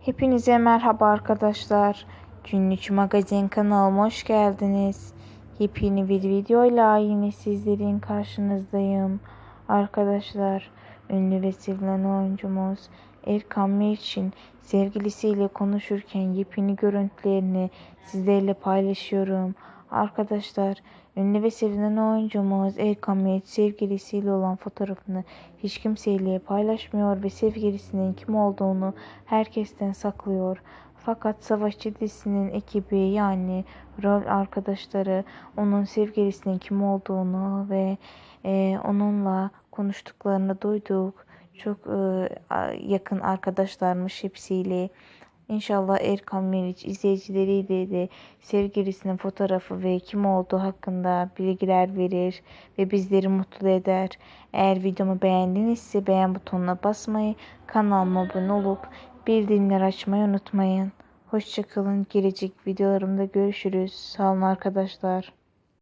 Hepinize merhaba arkadaşlar. Günlük magazin kanalıma hoş geldiniz. Yepyeni bir videoyla yine sizlerin karşınızdayım. Arkadaşlar, ünlü ve sevilen oyuncumuz Erkan Meriç'in sevgilisiyle konuşurken yepyeni görüntülerini sizlerle paylaşıyorum. Arkadaşlar, ünlü ve sevilen oyuncumuz Erkan Meriç sevgilisiyle olan fotoğrafını hiç kimseyle paylaşmıyor ve sevgilisinin kim olduğunu herkesten saklıyor. Fakat Savaşçı dizisinin ekibi yani rol arkadaşları onun sevgilisinin kim olduğunu ve e, onunla konuştuklarını duyduk. Çok e, yakın arkadaşlarmış hepsiyle. İnşallah Erkan Meriç izleyicileriyle de sevgilisinin fotoğrafı ve kim olduğu hakkında bilgiler verir ve bizleri mutlu eder. Eğer videomu beğendinizse beğen butonuna basmayı, kanalıma abone olup bildirimleri açmayı unutmayın. Hoşçakalın. Gelecek videolarımda görüşürüz. Sağ olun arkadaşlar.